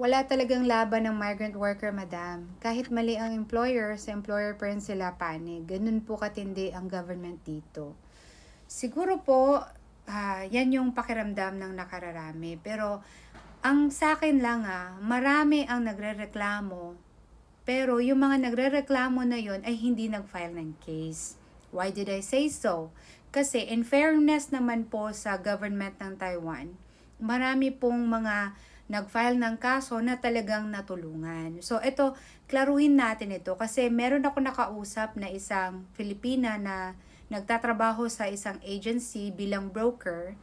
Wala talagang laban ng migrant worker, madam. Kahit mali ang employer, sa employer pa rin sila panig. Ganun po katindi ang government dito. Siguro po, ah, yan yung pakiramdam ng nakararami. Pero, ang sa akin lang ah, marami ang nagre-reklamo. Pero yung mga nagre-reklamo na yon ay hindi nag-file ng case. Why did I say so? Kasi in fairness naman po sa government ng Taiwan, marami pong mga nag-file ng kaso na talagang natulungan. So ito, klaruhin natin ito kasi meron ako nakausap na isang Filipina na nagtatrabaho sa isang agency bilang broker.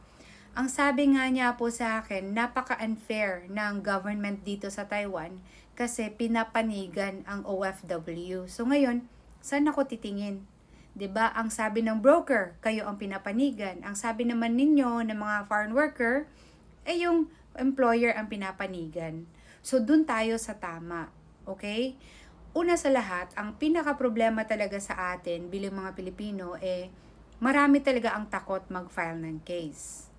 Ang sabi nga niya po sa akin, napaka-unfair ng government dito sa Taiwan kasi pinapanigan ang OFW. So ngayon, saan ako titingin? 'Di ba? Ang sabi ng broker, kayo ang pinapanigan. Ang sabi naman ninyo ng mga foreign worker, eh yung employer ang pinapanigan. So dun tayo sa tama. Okay? Una sa lahat, ang pinaka-problema talaga sa atin bilang mga Pilipino eh marami talaga ang takot mag-file ng case.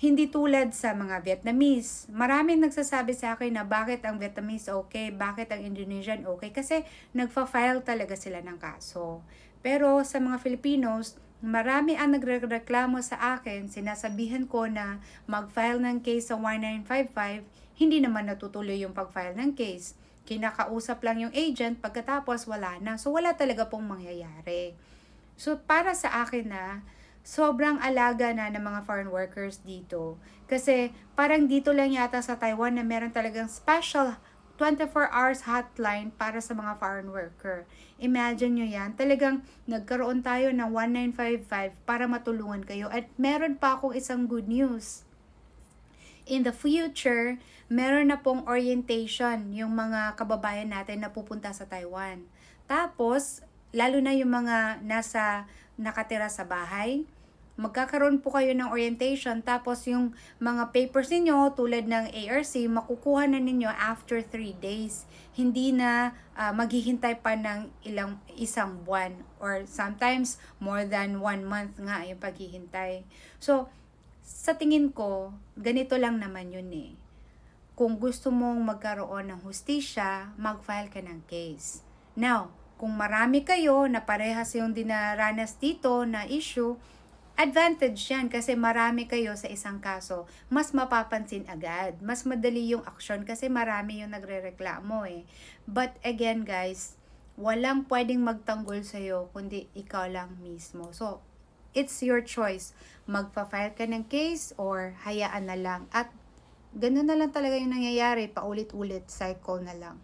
Hindi tulad sa mga Vietnamese. Maraming nagsasabi sa akin na bakit ang Vietnamese okay, bakit ang Indonesian okay, kasi nagfa-file talaga sila ng kaso. Pero sa mga Filipinos, marami ang nagreklamo sa akin, sinasabihan ko na mag-file ng case sa 1955, hindi naman natutuloy yung pag-file ng case. Kinakausap lang yung agent, pagkatapos wala na. So wala talaga pong mangyayari. So para sa akin na, sobrang alaga na ng mga foreign workers dito. Kasi parang dito lang yata sa Taiwan na meron talagang special 24 hours hotline para sa mga foreign worker. Imagine nyo yan, talagang nagkaroon tayo ng 1955 para matulungan kayo. At meron pa akong isang good news. In the future, meron na pong orientation yung mga kababayan natin na pupunta sa Taiwan. Tapos, lalo na yung mga nasa nakatira sa bahay, magkakaroon po kayo ng orientation tapos yung mga papers ninyo tulad ng ARC makukuha na ninyo after 3 days. Hindi na ah, maghihintay pa ng ilang isang buwan or sometimes more than one month nga yung paghihintay. So sa tingin ko ganito lang naman yun eh. Kung gusto mong magkaroon ng hustisya mag-file ka ng case. Now kung marami kayo na parehas yung dinaranas dito na issue advantage yan kasi marami kayo sa isang kaso, mas mapapansin agad. Mas madali yung action kasi marami yung nagre-reklamo eh. But again guys, walang pwedeng magtanggol sa'yo kundi ikaw lang mismo. So, it's your choice. Magpa-file ka ng case or hayaan na lang. At ganun na lang talaga yung nangyayari, paulit-ulit, cycle na lang.